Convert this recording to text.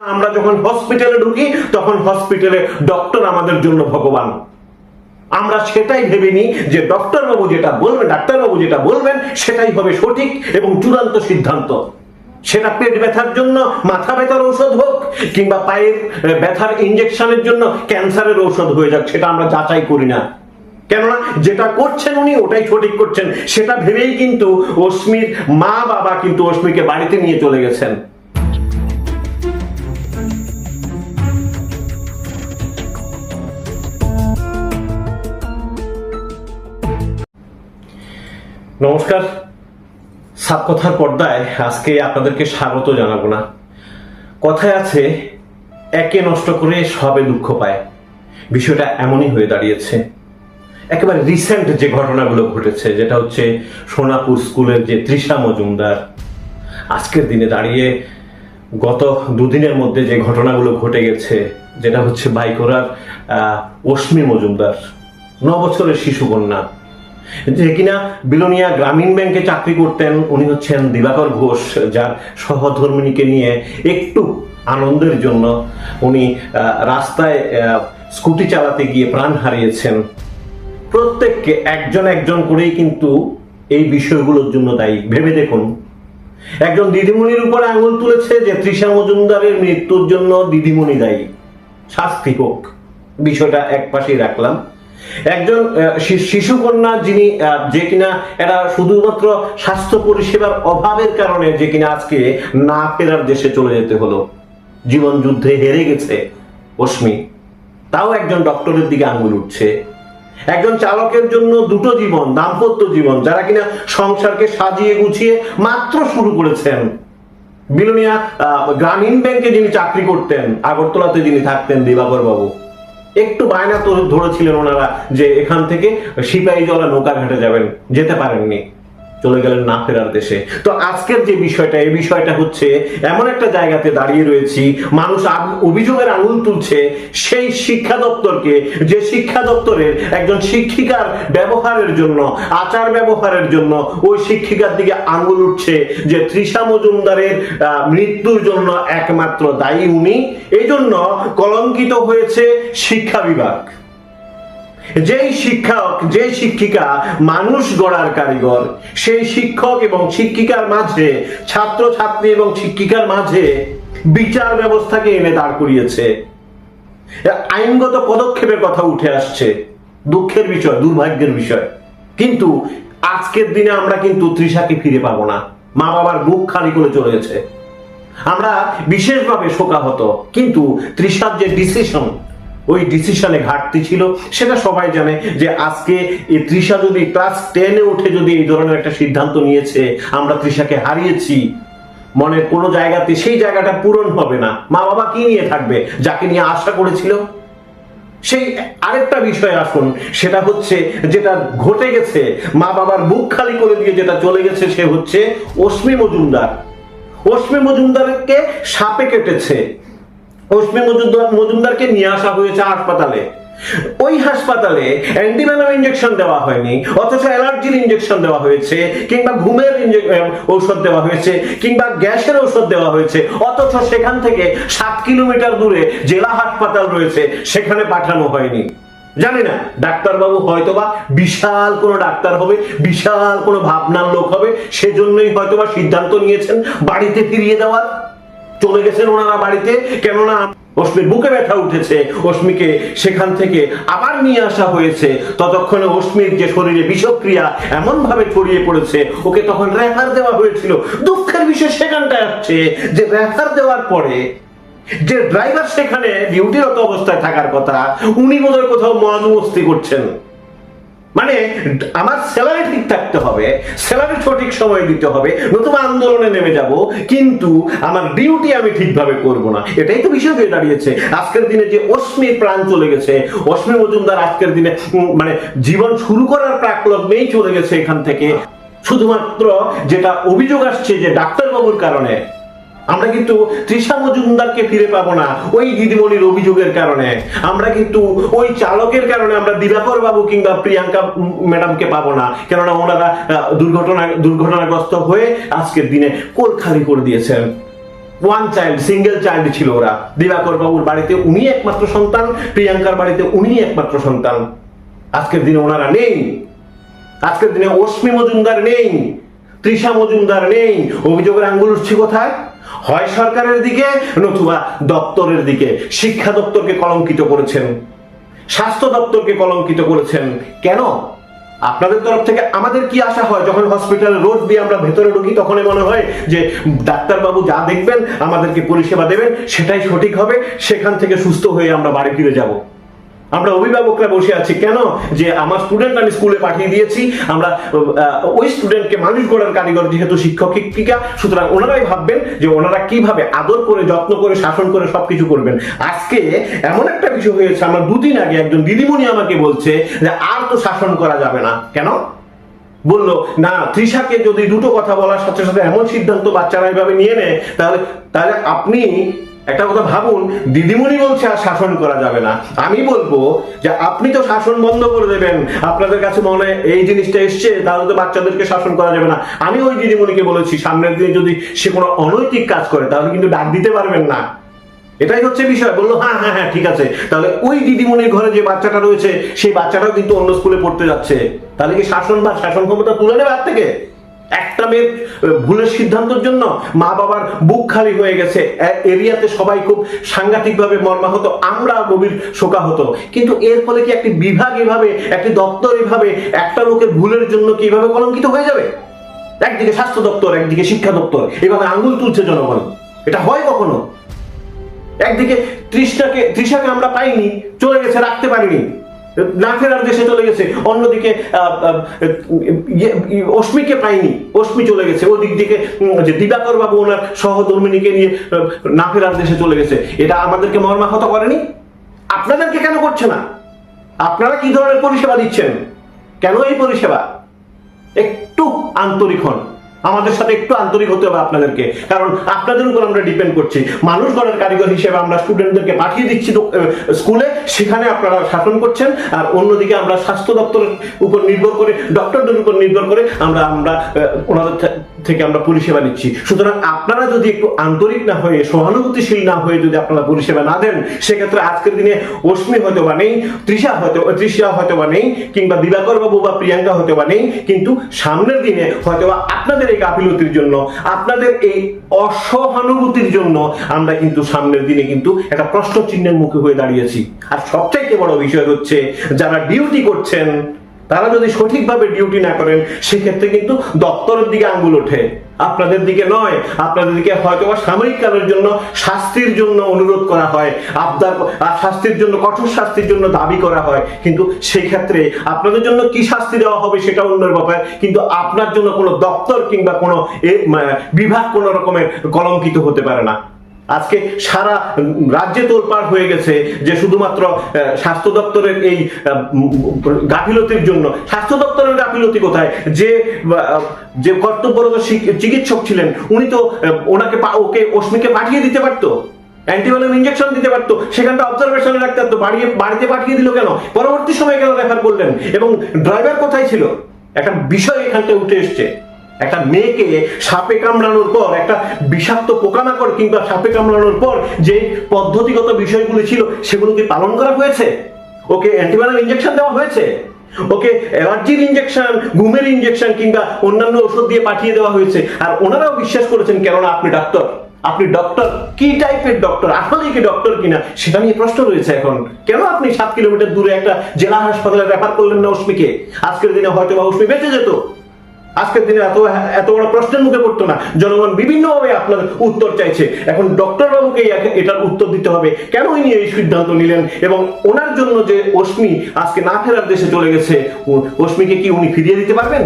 আমরা যখন হসপিটালে ঢুকি, তখন হসপিটালে ডক্টর আমাদের জন্য ভগবান। আমরা সেটাই ভেবে নিই যে ডক্টর বাবু যেটা বলবেন ডাক্তার বাবু যেটা বলবেন, সেটাই হবে সঠিক এবং চূড়ান্ত সিদ্ধান্ত। সেটা পেট ব্যথার জন্য, মাথা ব্যথার ঔষধ হোক, কিংবা পায়ের ব্যথার ইঞ্জেকশনের জন্য ক্যান্সারের ঔষধ হয়ে যাক, সেটা আমরা যাচাই করি না। কেননা, যেটা করছেন উনি, ওটাই সঠিক করছেন। সেটা ভেবেই কিন্তু অশ্মির মা বাবা কিন্তু অশ্মিকে বাড়িতে নিয়ে চলে গেছেন। নমস্কার। সাপকথার পর্দায় আজকে আপনাদেরকে স্বাগত জানাব না। কথায় আছে, একে নষ্ট করে সবে দুঃখ পায়। বিষয়টা এমনই হয়ে দাঁড়িয়েছে। একেবারে রিসেন্ট যে ঘটনাগুলো ঘটেছে, যেটা হচ্ছে সোনাপুর স্কুলের যে তৃষা মজুমদার। আজকের দিনে দাঁড়িয়ে গত দুদিনের মধ্যে যে ঘটনাগুলো ঘটে গেছে, যেটা হচ্ছে বাইকোরার অশ্মি মজুমদার ন বছরের শিশু কন্যা। যে কিনা বিলোনিয়া গ্রামীণ ব্যাংকে চাকরি করতেন, উনি হচ্ছেন দিবাকর ঘোষ, যার সহধর্মিনীকে নিয়ে একটু আনন্দের জন্য উনি রাস্তায় স্কুটি চালাতে গিয়ে প্রাণ হারিয়েছেন। প্রত্যেককে একজন একজন করেই কিন্তু এই বিষয়গুলোর জন্য দায়ী। ভেবে দেখুন, একজন দিদিমণির উপর আঙুল তুলেছে যে তৃষা মজুমদারের মৃত্যুর জন্য দিদিমণি দায়ী। শাস্তি হোক, বিষয়টা এক পাশেই রাখলাম। একজন আহ, শি- শিশু কন্যা যিনি যে কিনা এরা শুধুমাত্র স্বাস্থ্য পরিষেবার অভাবের কারণে যে কিনা আজকে না ফেরার দেশে চলে যেতে হলো। জীবন যুদ্ধে হেরে গেছে অশ্মি। তাও একজন ডক্টরের দিকে আঙুল উঠছে। একজন চালকের জন্য দুটো জীবন দাম্পত্য জীবন যারা কিনা সংসারকে সাজিয়ে গুছিয়ে মাত্র শুরু করেছেন। বিলোনিয়া গ্রামীণ ব্যাংকে যিনি চাকরি করতেন আগরতলাতে যিনি থাকতেন দিবাকর বাবু একটু বায়না তো ধরেছিলেন ওনারা যে এখান থেকে সিপাহী জলা নৌকা ঘাটে যাবেন, যেতে পারেননি। চলে গেলেন না ফেরার দেশে। তো আজকের যে বিষয়টা, এই বিষয়টা হচ্ছে এমন একটা জায়গাতে দাঁড়িয়ে রয়েছি, মানুষ অভিযোগের আঙুল তুলছে, সেই শিক্ষা দপ্তরকে, যে শিক্ষা দপ্তরের একজন শিক্ষিকার ব্যবহারের জন্য, আচার ব্যবহারের জন্য, ওই শিক্ষিকার দিকে আঙুল উঠছে যে তৃষা মজুমদারের মৃত্যুর জন্য একমাত্র দায়ী উনি। এই জন্য কলঙ্কিত হয়েছে শিক্ষা বিভাগ। যেই শিক্ষক যে শিক্ষিকা মানুষ গড়ার কারিগর, সেই শিক্ষক এবং শিক্ষিকার মাঝে ছাত্র ছাত্রী এবং শিক্ষিকার মাঝে বিচার ব্যবস্থাকে এনে দাঁড় করিয়েছে। আইনগত পদক্ষেপের কথা উঠে আসছে, দুঃখের বিষয়, দুর্ভাগ্যের বিষয়। কিন্তু আজকের দিনে আমরা কিন্তু তৃষাকে ফিরে পাবো না। মা বাবার বুক খালি করে চলেছে। আমরা বিশেষভাবে শোকাহত, কিন্তু তৃষার যে ডিসিশন ওই ডিসিশনে ঘাটতি ছিল। সেটা সবাই জানে যে আজকে এই তৃষা যদি ক্লাস টেনে উঠে যদি এই ধরনের একটা সিদ্ধান্ত নিয়েছে, আমরা তৃষাকে হারিয়েছি, মনের কোনো জায়গাতে সেই জায়গাটা পূরণ হবে না। মা বাবা কি নিয়ে থাকবে? যাকে নিয়ে আশা করেছিল? সেই আরেকটা বিষয় আসুন, সেটা হচ্ছে যেটা ঘটে গেছে মা বাবার বুক খালি করে দিয়ে যেটা চলে গেছে, সে হচ্ছে অশ্মি মজুমদার। অশ্মি মজুমদারকে সাপে কেটেছে। অশ্মি মজুমদার মজুমদারকে নিয়ে আসা হয়েছে হাসপাতালে। ওই হাসপাতালে অ্যান্টিভেনাম ইঞ্জেকশন দেওয়া হয়নি, অথচ অ্যালার্জির ইঞ্জেকশন দেওয়া হয়েছে, কিংবা ঘুমের ঔষধ দেওয়া হয়েছে, কিংবা গ্যাসের ঔষধ দেওয়া হয়েছে, অথচ সেখান থেকে সাত কিলোমিটার দূরে জেলা হাসপাতাল রয়েছে, সেখানে পাঠানো হয়নি। জানি না, ডাক্তারবাবু হয়তোবা বিশাল কোনো ডাক্তার হবে, বিশাল কোনো ভাবনার লোক হবে, সেজন্যই হয়তোবা সিদ্ধান্ত নিয়েছেন বাড়িতে ফিরিয়ে দেওয়ার। চলে গেছেন ওনারা বাড়িতে, কেননা অশ্মির বুকে ব্যথা উঠেছে, অশ্মিকে সেখান থেকে আবার নিয়ে আসা হয়েছে। ততক্ষণে অশ্মির যে শরীরে বিষক্রিয়া এমন ভাবে ছড়িয়ে পড়েছে, ওকে তখন রেফার দেওয়া হয়েছিল। দুঃখের বিষয় সেখানটায় আসছে যে রেফার দেওয়ার পরে যে ড্রাইভার সেখানে ডিউটিরত অবস্থায় থাকার কথা, উনি বোধহয় কোথাও মদ মস্তি করছেন। মানে আমার স্যালারি ঠিক থাকতে হবে স্যালারি সঠিক সময় দিতে হবে, নতুবা আন্দোলনে নেমে যাব, কিন্তু আমার ডিউটি আমি ঠিকভাবে করব না। এটাই তো বিষয় হয়ে দাঁড়িয়েছে। আজকের দিনে যে অশ্মির প্রাণ চলে গেছে অশ্মি মজুমদার আজকের দিনে মানে জীবন শুরু করার প্রাক চলে গেছে এখান থেকে। শুধুমাত্র যেটা অভিযোগ আসছে যে ডাক্তারবাবুর কারণে আমরা কিন্তু তৃষা মজুমদারকে ফিরে পাবো না, ওই দিদিমণির অভিযোগের কারণে। আমরা কিন্তু ওই চালকের কারণে আমরা দিবাকর বাবু কিংবা প্রিয়াঙ্কা ম্যাডামকে পাবো না। কেননা ওনারা দুর্ঘটনা, দুর্ঘটনাগ্রস্ত হয়ে আজকের দিনে কোল খালি করে দিয়েছেন। ওয়ান চাইল্ড সিঙ্গেল চাইল্ড ছিল ওরা। দিবাকর বাবুর বাড়িতে উনি একমাত্র সন্তান, প্রিয়াঙ্কার বাড়িতে উনি একমাত্র সন্তান। আজকের দিনে ওনারা নেই। আজকের দিনে অশ্মি মজুমদার নেই। তৃষা মজুমদার নেই, অভিযোগের আঙ্গুল উঠছে কোথায়? হয় সরকারের দিকে, নতুবা দপ্তরের দিকে। শিক্ষা দপ্তরকে কলঙ্কিত করেছেন। স্বাস্থ্য দপ্তরকে কলঙ্কিত করেছেন। কেন? আপনাদের তরফ থেকে আমাদের কি আশা হয়? যখন হসপিটালে রোড দিয়ে আমরা ভেতরে ঢুকি, তখনই মনে হয় যে ডাক্তারবাবু যা দেখবেন, আমাদেরকে পরিষেবা দেবেন, সেটাই সঠিক হবে। সেখান থেকে সুস্থ হয়ে আমরা বাড়ি ফিরে যাব। আমরা অভিভাবকরা বসে আছি। কেন? যে আমার স্টুডেন্ট আমি স্কুলে পাঠিয়ে দিয়েছি, আমরা ওই স্টুডেন্টকে মানুষ গড়ার কারিগর যেহেতু শিক্ষক শিক্ষিকা, সুতরাং ওনারাই ভাববেন যে ওনারা কীভাবে আদর করে, যত্ন করে, শাসন করে সবকিছু করবেন। আজকে এমন একটা বিষয় হয়েছে, আমার দুদিন আগে একজন দিদিমণি আমাকে বলছে যে আর তো শাসন করা যাবে না। কেন? বলল, না, তৃষাকে যদি দুটো কথা বলার সাথে সাথে এমন সিদ্ধান্ত বাচ্চারা এভাবে নিয়ে নেয়, তাহলে তাহলে আপনি একটা কথা ভাবুন, দিদিমণি বলছে আর শাসন করা যাবে না। আমি বলব যে আপনি তো শাসন বন্ধ করে দেবেন। আপনাদের কাছে মনে এই জিনিসটা এসছে, তাহলে তো বাচ্চাদেরকে শাসন করা যাবে না। আমি ওই দিদিমণিকে বলেছি, সামনের দিনে যদি সে কোনো অনৈতিক কাজ করে, তাহলে কিন্তু ডাক দিতে পারবেন না। এটাই হচ্ছে বিষয়। বলল হ্যাঁ হ্যাঁ হ্যাঁ ঠিক আছে। তাহলে ওই দিদিমণির ঘরে যে বাচ্চাটা রয়েছে, সেই বাচ্চাটাও কিন্তু অন্য স্কুলে পড়তে যাচ্ছে। তাহলে কি শাসন বা শাসন ক্ষমতা তুলে নেবে হাত থেকে? মেয়ের ভুলের সিদ্ধান্তের জন্য মা বাবার বুক খালি হয়ে গেছে। এরিয়াতে সবাই খুব সাংঘাতিকভাবে মর্মাহত, আমরা গভীর শোকাহত। কিন্তু এর ফলে কি একটি বিভাগ এভাবে, একটি দপ্তর এভাবে, একটা লোকের ভুলের জন্য কি এভাবে কলঙ্কিত হয়ে যাবে? একদিকে স্বাস্থ্য দপ্তর, একদিকে শিক্ষা দপ্তর, এভাবে আঙ্গুল তুলছে জনগণ। এটা হয় কখনো? একদিকে তৃষ্ণাকে, তৃষাকে আমরা পাইনি, চলে গেছে, রাখতে পারিনি। না ফেরার দেশে চলে গেছে অন্যদিকে ইয়ে, অশ্মিকে পাইনি অশ্মি চলে গেছে ওদিক দিকে যে দিবাকর বাবু ওনার সহধর্মিনীকে নিয়ে না ফেরার দেশে চলে গেছে এটা আমাদেরকে মর্মাহত করেনি? আপনাদেরকে কেন করছে না? আপনারা কি ধরনের পরিষেবা দিচ্ছেন? কেন এই পরিষেবা? একটু আন্তরিক হন। আমাদের সাথে একটু আন্তরিক হতে হবে আপনাদেরকে। কারণ আপনাদের উপর আমরা ডিপেন্ড করছি। মানুষ গড়ের কারিগর হিসেবে আমরা স্টুডেন্টদেরকে পাঠিয়ে দিচ্ছি স্কুলে। সেখানে আপনারা শাসন করছেন। আর অন্যদিকে আমরা স্বাস্থ্য দপ্তরের উপর নির্ভর করে ডক্টরদের উপর নির্ভর করে আমরা আমরা ওনাদের থেকে আমরা পরিষেবা নিচ্ছি। সুতরাং আপনারা যদি একটু আন্তরিক না হয়ে, সহানুভূতিশীল না হয়ে যদি আপনারা পরিষেবা না দেন, সেক্ষেত্রে আজকের দিনে অশ্মি হয়তো বা নেই, তৃষা হয়তো তৃষা হয়তো বা নেই, কিংবা দিবাকর বাবু বা প্রিয়াঙ্কা হয়তো বা নেই, কিন্তু সামনের দিনে হয়তো বা আপনাদের এই গাফিলতির জন্য, আপনাদের এই অসহানুভূতির জন্য আমরা কিন্তু সামনের দিনে কিন্তু একটা প্রশ্ন চিহ্নের মুখে হয়ে দাঁড়িয়েছি। আর সবচাইতে বড় বিষয় হচ্ছে, যারা ডিউটি করছেন তারা যদি সঠিকভাবে ডিউটি না করেন, সেক্ষেত্রে কিন্তু দপ্তরের দিকে আঙ্গুল ওঠে। আপনাদের দিকে নয়, আপনাদের দিকে হয়তো সাময়িক কালের জন্য শাস্তির জন্য অনুরোধ করা হয় আপনার শাস্তির জন্য, কঠোর শাস্তির জন্য দাবি করা হয়। কিন্তু সেই ক্ষেত্রে আপনাদের জন্য কি শাস্তি দেওয়া হবে সেটা অন্যের ব্যাপার। কিন্তু আপনার জন্য কোনো দপ্তর কিংবা কোনো বিভাগ কোনো রকমের কলঙ্কিত হতে পারে না। আজকে সারা রাজ্যে তোলপাড় হয়ে গেছে যে শুধুমাত্র স্বাস্থ্য দপ্তরের এই গাফিলতির জন্য। স্বাস্থ্য দপ্তরের গাফিলতি কোথায়? যে যে কর্তব্যরত চিকিৎসক ছিলেন, উনি তো ওনাকে ওকে অশ্মিকে পাঠিয়ে দিতে পারতো? অ্যান্টিবায়োটিক ইঞ্জেকশন দিতে পারতো? সেখানটা অবজারভেশনে রাখতে পারতো বাড়িয়ে, বাড়িতে পাঠিয়ে দিল কেন? পরবর্তী সময়ে কেন রেফার করলেন? এবং ড্রাইভার কোথায় ছিল? একটা বিষয় এখানটা উঠে এসছে। একটা মেয়েকে সাপে কামড়ানোর পর, একটা বিষাক্ত পোকামাকড় কিংবা সাপে কামড়ানোর পর যে পদ্ধতিগত বিষয়গুলো ছিল সেগুলোকে পালন করা হয়েছে? ওকে অ্যান্টিবায়োটিক ইঞ্জেকশন দেওয়া হয়েছে? ওকে অ্যালার্জির ইঞ্জেকশন ঘুমের ইঞ্জেকশন কিংবা অন্যান্য ওষুধ দিয়ে পাঠিয়ে দেওয়া হয়েছে? আর ওনারাও বিশ্বাস করেছেন, কেননা আপনি ডাক্তার আপনি ডক্টর কি টাইপের ডক্টর আসলেই কি ডক্টর কিনা? সেটা নিয়ে প্রশ্ন রয়েছে এখন। কেন আপনি সাত কিলোমিটার দূরে একটা জেলা হাসপাতালে রেফার করলেন না অশ্মিকে? আজকের দিনে হয়তো বা অশ্মি বেঁচে যেত। আজকের দিনে এত এত বড় প্রশ্নের মুখে পড়তো না। জনগণ বিভিন্নভাবে আপনার উত্তর চাইছে। এখন ডক্টর বাবুকে এটার উত্তর দিতে হবে। কেন ইনি এই সিদ্ধান্ত নিলেন এবং ওনার জন্য যে অশ্মি আজকে না ফেরার দেশে চলে গেছে অশ্মিকে কি উনি ফিরিয়ে দিতে পারবেন?